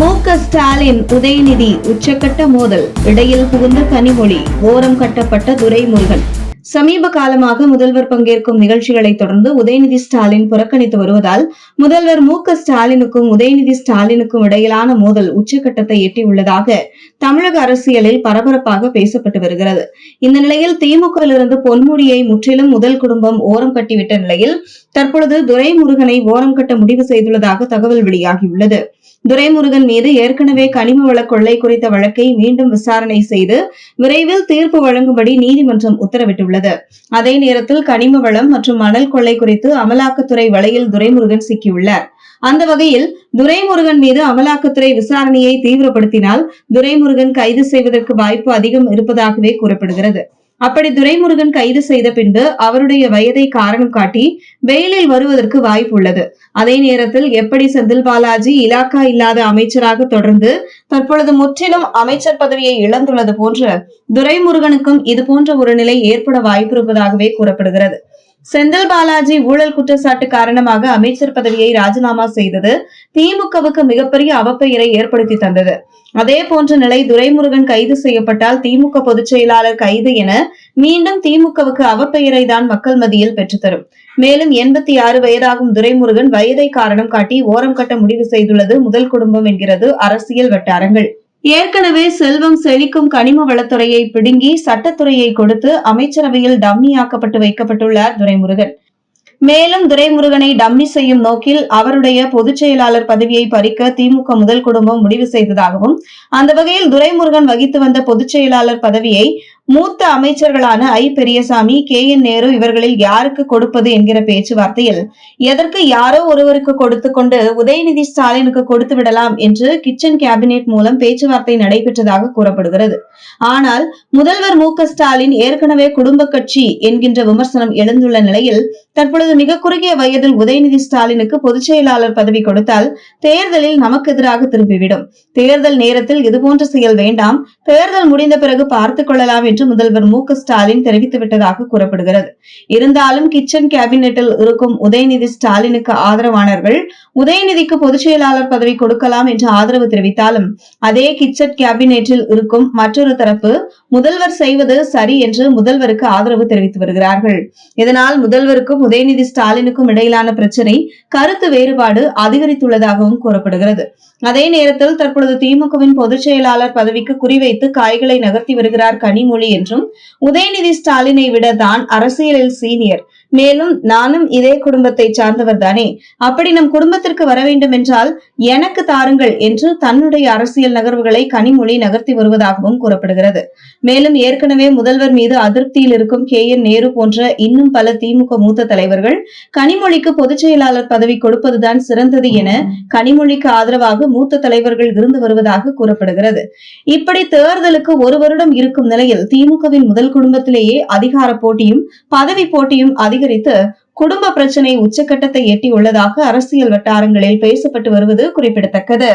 மு க ஸ்டாலின் உதயநிதி உச்சக்கட்ட மோதல். இடையில் புகுந்த கனிமொழி ஓரம் கட்டப்பட்ட துரைமுருகன். சமீப காலமாக முதல்வர் பங்கேற்கும் நிகழ்ச்சிகளை தொடர்ந்து உதயநிதி ஸ்டாலின் புறக்கணித்து வருவதால் முதல்வர் மு க ஸ்டாலினுக்கும் உதயநிதி ஸ்டாலினுக்கும் இடையிலான மோதல் உச்சக்கட்டத்தை எட்டியுள்ளதாக தமிழக அரசியலில் பரபரப்பாக பேசப்பட்டு வருகிறது. இந்த நிலையில் திமுகவிலிருந்து பொன்முடியை முற்றிலும் முதல் குடும்பம் ஓரம் கட்டிவிட்ட நிலையில் தற்பொழுது துரைமுருகனை ஓரம் கட்ட முடிவு செய்துள்ளதாக தகவல் வெளியாகியுள்ளது. துரைமுருகன் மீது ஏற்கனவே கனிம வள கொள்ளை குறித்த வழக்கை மீண்டும் விசாரணை செய்து விரைவில் தீர்ப்பு வழங்கும்படி நீதிமன்றம் உத்தரவிட்டுள்ளது. அதே நேரத்தில் கனிம வளம் மற்றும் மணல் கொள்ளை குறித்து அமலாக்கத்துறை வலையில் துரைமுருகன் சிக்கியுள்ளார். அந்த வகையில் துரைமுருகன் மீது அமலாக்கத்துறை விசாரணையை தீவிரப்படுத்தினால் துரைமுருகன் கைது செய்வதற்கு வாய்ப்பு அதிகம் இருப்பதாகவே கூறப்படுகிறது. அப்படி துரைமுருகன் கைது செய்த பின்பு அவருடைய வயதை காரணம் காட்டி வெயிலில் வருவதற்கு வாய்ப்பு உள்ளது. அதே நேரத்தில் எப்படி செந்தில் பாலாஜி இலாக்கா இல்லாத அமைச்சராக தொடர்ந்து தற்பொழுது முற்றிலும் அமைச்சர் பதவியை இழந்துள்ளது போன்று துரைமுருகனுக்கும் இது போன்ற ஒரு நிலை ஏற்பட வாய்ப்பிருப்பதாகவே கூறப்படுகிறது. செந்தில் பாலாஜி ஊழல் குற்றச்சாட்டு காரணமாக அமைச்சர் பதவியை ராஜினாமா செய்தது திமுகவுக்கு மிகப்பெரிய அவப்பெயரை ஏற்படுத்தி தந்தது. அதே போன்ற நிலை துரைமுருகன் கைது செய்யப்பட்டால் திமுக பொதுச் செயலாளர் கைது என மீண்டும் திமுகவுக்கு அவப்பெயரை தான் மக்கள் மத்தியில் பெற்றுத்தரும் மேலும் எண்பத்தி ஆறு வயதாகும் துரைமுருகன் வயதை காரணம் காட்டி ஓரம் கட்ட முடிவு செய்துள்ளது முதல் குடும்பம் என்கிறது அரசியல் வட்டாரங்கள். ஏற்கனவே செல்வம் செழிக்கும் கனிம வளத்துறையை பிடுங்கி சட்டத்துறையை கொடுத்து அமைச்சரவையில் டம்மியாக்கப்பட்டு வைக்கப்பட்டுள்ளார் துரைமுருகன். மேலும் துரைமுருகனை டம்மி செய்யும் நோக்கில் அவருடைய பொதுச் செயலாளர் பதவியை பறிக்க திமுக முதல் குடும்பம் முடிவு செய்ததாகவும் அந்த வகையில் துரைமுருகன் வகித்து வந்த பொதுச் செயலாளர் பதவியை மூத்த அமைச்சர்களான I. Periyasamy K. N. Nehru இவர்களில் யாருக்கு கொடுப்பது என்கிற பேச்சுவார்த்தையில் எதற்கு யாரோ ஒருவருக்கு கொடுத்து கொண்டு உதயநிதி ஸ்டாலினுக்கு கொடுத்து விடலாம் என்று கிச்சன் கேபினெட் மூலம் பேச்சுவார்த்தை நடைபெற்றதாக கூறப்படுகிறது. ஆனால் முதல்வர் மு. ஸ்டாலின் ஏற்கனவே குடும்ப கட்சி என்கின்ற விமர்சனம் எழுந்துள்ள நிலையில் தற்பொழுது மிக குறுகிய வயதில் உதயநிதி ஸ்டாலினுக்கு பொதுச் செயலாளர் பதவி கொடுத்தால் தேர்தலில் நமக்கு எதிராக திரும்பிவிடும். தேர்தல் நேரத்தில் இதுபோன்ற செயல் வேண்டாம். தேர்தல் முடிந்த பிறகு பார்த்துக் கொள்ளலாம் என்று என்று முதல்வர் மு க ஸ்டாலின் தெரிவித்துவிட்டதாக கூறப்படுகிறது. இருந்தாலும் கிச்சன் கேபினெட்டில் இருக்கும் உதயநிதி ஸ்டாலினுக்கு ஆதரவானவர்கள் உதயநிதிக்கு பொதுச் செயலாளர் பதவி கொடுக்கலாம் என்று ஆதரவு தெரிவித்தாலும் அதே கிச்சன் கேபினெட்டில் இருக்கும் மற்றொரு தரப்பு முதல்வர் செய்வது சரி என்று முதல்வருக்கு ஆதரவு தெரிவித்து வருகிறார்கள். இதனால் முதல்வருக்கும் உதயநிதி ஸ்டாலினுக்கும் இடையிலான பிரச்சனை கருத்து வேறுபாடு அதிகரித்துள்ளதாகவும் கூறப்படுகிறது. அதே நேரத்தில் தற்பொழுது திமுகவின் பொதுச் செயலாளர் பதவிக்கு குறிவைத்து காய்களை நகர்த்தி வருகிறார் கனிமொழி என்றும் உதயநிதி ஸ்டாலினை விட தான் அரசியலில் சீனியர். மேலும் நானும் இதே குடும்பத்தை சார்ந்தவர் தானே அப்படி நம் குடும்பத்திற்கு வர வேண்டும் என்றால் எனக்கு தாருங்கள் என்று தன்னுடைய அரசியல் நகர்வுகளை கனிமொழி நகர்த்தி வருவதாகவும் கூறப்படுகிறது. மேலும் ஏற்கனவே முதல்வர் மீது அதிருப்தியில் இருக்கும் கே என் நேரு போன்ற இன்னும் பல திமுக மூத்த தலைவர்கள் கனிமொழிக்கு பொதுச் செயலாளர் பதவி கொடுப்பதுதான் சிறந்தது என கனிமொழிக்கு ஆதரவாக மூத்த தலைவர்கள் இருந்து வருவதாக கூறப்படுகிறது. இப்படி தேர்தலுக்கு ஒரு வருடம் இருக்கும் நிலையில் திமுகவின் முதல் குடும்பத்திலேயே அதிகார போட்டியும் பதவி போட்டியும் அதிக அதிகரித்து குடும்ப பிரச்சனை உச்சக்கட்டத்தை எட்டியுள்ளதாக அரசியல் வட்டாரங்களில் பேசப்பட்டு வருவது குறிப்பிடத்தக்கது.